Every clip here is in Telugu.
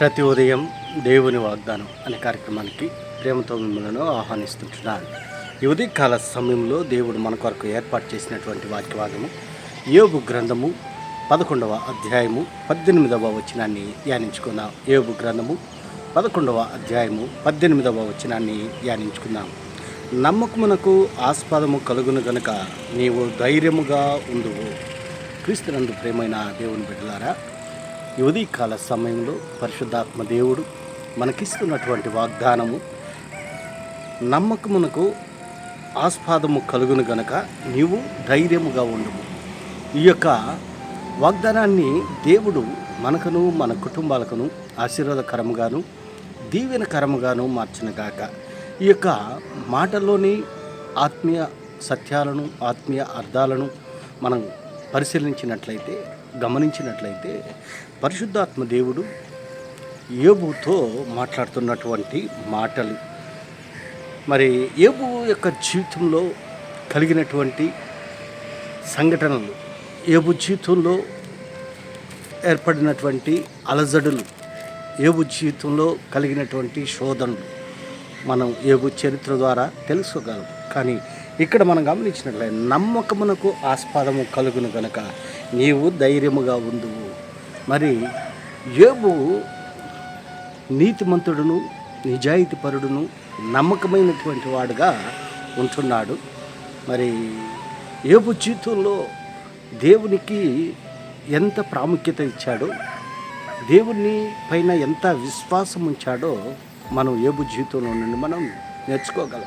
ప్రతి ఉదయం దేవుని వాగ్దానం అనే కార్యక్రమానికి ప్రేమతో మిమ్మల్ని ఆహ్వానిస్తుంటున్నాను. ఈ ఉదయకాల సమయంలో దేవుడు మన కొరకు ఏర్పాటు చేసినటువంటి వాక్యవాదము యోగు గ్రంథము పదకొండవ అధ్యాయము పద్దెనిమిదవ వచనాన్ని ధ్యానించుకుందాం. యోగు గ్రంథము పదకొండవ అధ్యాయము పద్దెనిమిదవ వచనాన్ని ధ్యానించుకుందాం. నమ్మకమునకు ఆస్పదము కలుగును గనుక నీవు ధైర్యముగా ఉండువు. క్రీస్తునందు ప్రేమైన దేవుని బిడ్డలారా ఈ ఉదయకాల సమయంలో పరిశుద్ధాత్మ దేవుడు మనకిస్తున్నటువంటి వాగ్దానము నమ్మకమునకు ఆస్పాదము కలుగును గనక నీవు ధైర్యముగా ఉండము. ఈ యొక్క వాగ్దానాన్ని దేవుడు మనకును మన కుటుంబాలకును ఆశీర్వాదకరముగాను దీవెనకరముగాను మార్చినగాక ఈ యొక్క మాటల్లోని ఆత్మీయ సత్యాలను ఆత్మీయ అర్థాలను మనం పరిశీలించినట్లయితే గమనించినట్లయితే పరిశుద్ధాత్మ దేవుడు ఏబుతో మాట్లాడుతున్నటువంటి మాటలు. మరి ఏబు యొక్క జీవితంలో కలిగినటువంటి సంఘటనలు ఏబు జీవితంలో ఏర్పడినటువంటి అలజడులు ఏబు జీవితంలో కలిగినటువంటి శోధనలు మనం ఏబు చరిత్ర ద్వారా తెలుసుకోగలం. కానీ ఇక్కడ మనం గమనించినట్లయితే నమ్మకమునకు ఆస్పాదము కలుగును గనక నీవు ధైర్యముగా ఉండువు. మరి యోబు నీతిమంతుడును నిజాయితీపరుడును నమ్మకమైనటువంటి వాడుగా ఉంటున్నాడు. మరి యోబు జీవితంలో దేవునికి ఎంత ప్రాముఖ్యత ఇచ్చాడో దేవుని పైన ఎంత విశ్వాసం ఉంచాడో మనం ఏబు జీవితంలో నుండి మనం నేర్చుకోగలం.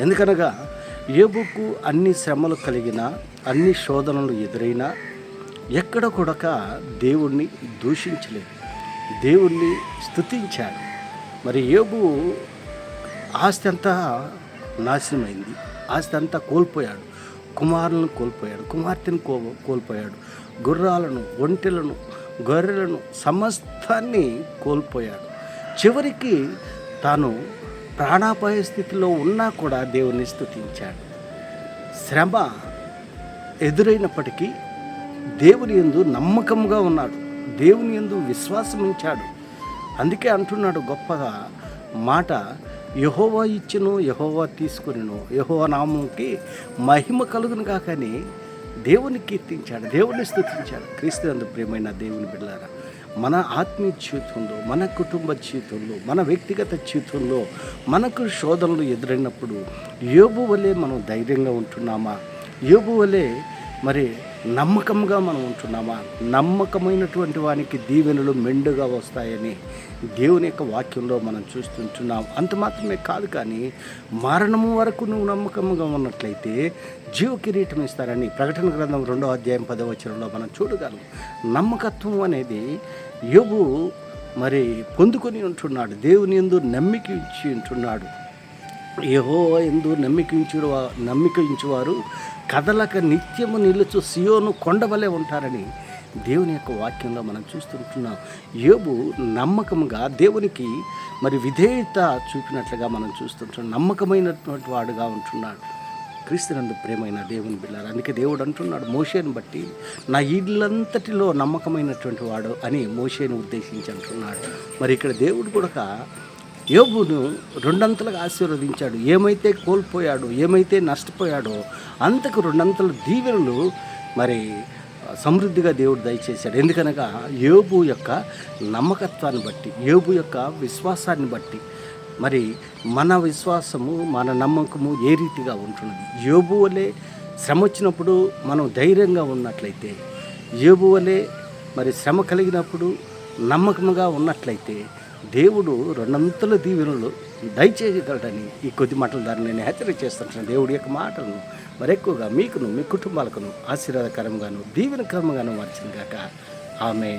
ఎందుకనగా ఏబుకు అన్ని శ్రమలు కలిగిన అన్ని శోధనలు ఎదురైనా ఎక్కడ కొడక దేవుణ్ణి దూషించలేదు. దేవుణ్ణి స్థుతించాడు మరి ఏబు ఆస్తి అంతా నాశనమైంది. ఆస్తి అంతా కోల్పోయాడు. కుమారులను కోల్పోయాడు. కుమార్తెను కో కోల్పోయాడు. గుర్రాలను ఒంటెలను గొర్రెలను సమస్తాన్ని కోల్పోయాడు. చివరికి తాను ప్రాణాపాయ స్థితిలో ఉన్నా కూడా దేవుని స్థుతించాడు శ్రమ ఎదురైనప్పటికీ దేవుని ఎందు నమ్మకంగా ఉన్నాడు. దేవుని ఎందు విశ్వాసం ఉంచాడు. అందుకే అంటున్నాడు గొప్పగా మాట యహోవా ఇచ్చును యహోవా తీసుకునిను. యహోవా నామంకి మహిమ కలుగును కాకని దేవుని కీర్తించాడు దేవుని క్రీస్తు క్రీస్తునందు ప్రేమైన దేవుని బిడ్డారా మన ఆత్మీయ జీవితంలో మన కుటుంబ జీవితంలో మన వ్యక్తిగత జీవితంలో మనకు శోధనలు ఎదురైనప్పుడు యోబు వలె మనం ధైర్యంగా ఉంటున్నామా? యోబు వలె మరి నమ్మకంగా మనం ఉంటున్నామా? నమ్మకమైనటువంటి వానికి దీవెనలు మెండుగా వస్తాయని దేవుని యొక్క వాక్యంలో మనం చూస్తుంటున్నాం. అంత మాత్రమే కాదు కానీ మరణము వరకు నువ్వు నమ్మకంగా ఉన్నట్లయితే జీవ కిరీటం ఇస్తారని ప్రకటన గ్రంథం రెండో అధ్యాయం పదవ వచనంలో మనం చూడగలం. నమ్మకత్వం అనేది యోగు మరి పొందుకొని ఉంటున్నాడు. దేవుని ఎందు నమ్మిక ఇచ్చి ఉంటున్నాడు. యహో ఎందు నమ్మికించు నమ్మికించువారు కదలక నిత్యము నిలుచు సియోను కొండవలే ఉంటారని దేవుని యొక్క వాక్యంలో మనం చూస్తుంటున్నాం. యోబు నమ్మకంగా దేవునికి మరి విధేయత చూపినట్లుగా మనం చూస్తుంటున్నాం. నమ్మకమైనటువంటి వాడుగా ఉంటున్నాడు. క్రీస్తునందు ప్రేమైన దేవుని బిళ్ళారు అందుకే దేవుడు అంటున్నాడు మోషేను బట్టి నా ఇల్లంతటిలో నమ్మకమైనటువంటి వాడు అని మోషేను ఉద్దేశించి అంటున్నాడు. మరి ఇక్కడ దేవుడు కూడా యోబును రెండంతలుగా ఆశీర్వదించాడు. ఏమైతే కోల్పోయాడో ఏమైతే నష్టపోయాడో అంతకు రెండంతల దీవెనలు మరి సమృద్ధిగా దేవుడు దయచేశాడు. ఎందుకనగా యోబు యొక్క నమ్మకత్వాన్ని బట్టి యోబు యొక్క విశ్వాసాన్ని బట్టి మరి మన విశ్వాసము మన నమ్మకము ఏ రీతిగా ఉంటున్నది? యోబు వలె శ్రమ వచ్చినప్పుడు మనం ధైర్యంగా ఉన్నట్లయితే యోబు వలె మరి శ్రమ కలిగినప్పుడు నమ్మకంగా ఉన్నట్లయితే దేవుడు రెండంతల దీవెనలు దయచేయగలడని ఈ కొద్ది మాటల ద్వారా నేను హెచ్చరిక చేస్తుంటాను దేవుడి యొక్క మాటలను మరెక్కువగా మీకును మీ కుటుంబాలకును ఆశీర్వాదకరంగాను దీవెనకరంగాను మార్చింది కాక ఆమె